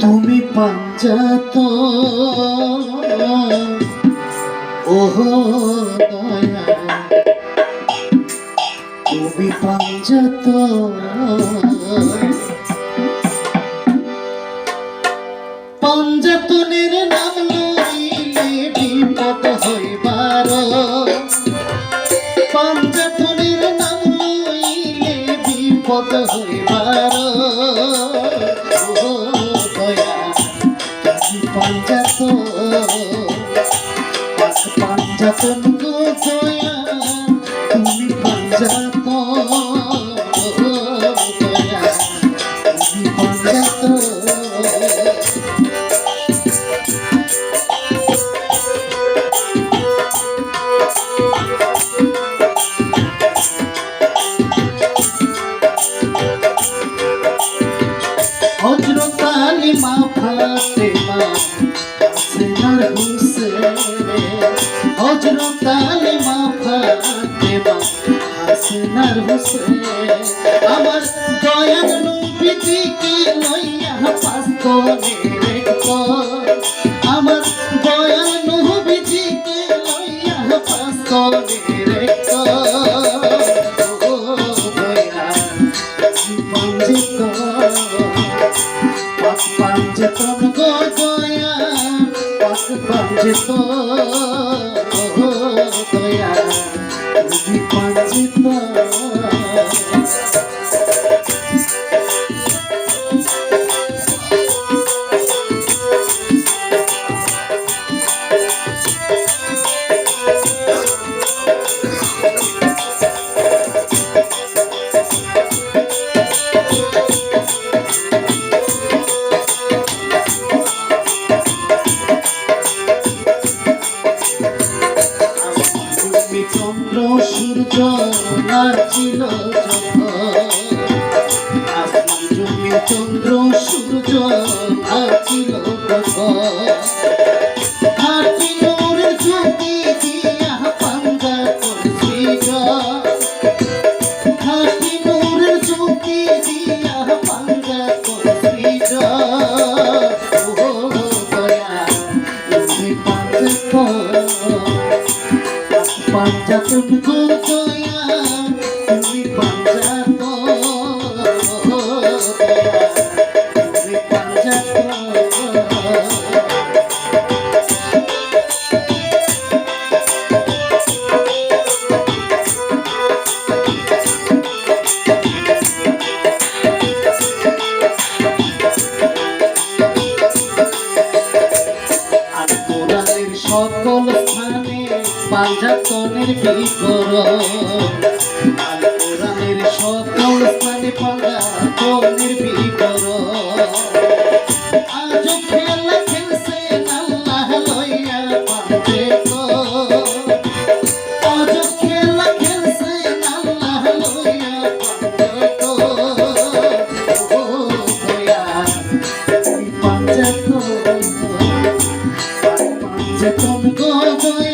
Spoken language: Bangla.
তুমি পাঞ্জাত। ওহো দয়া তুমি পাঞ্জাত। পাঞ্জাতনের নাম বিপদ হইবার ও দয়া তুমি পাঞ্জাত হুসেন আমার দয়াল নবীজিকে লইয়া পাস্তরে রেখো আমার দয়াল নবীজিকে লইয়া পাস্তরে রেখো ও দয়া পঞ্জিত পাক পঞ্জতন চন্দ্র সূর্য নাচিল আসমান জমি চন্দ্র সূর্য নাচিল তখন পাঞ্জাতনের বিবরণ। আর কোরআনের সকল স্থানে খেলছে আল্লাহ লইয়া পাঞ্জে আজ খেলা খেলছে আল্লাহ লইয়া পাঞ্জে ও দয়া তুমি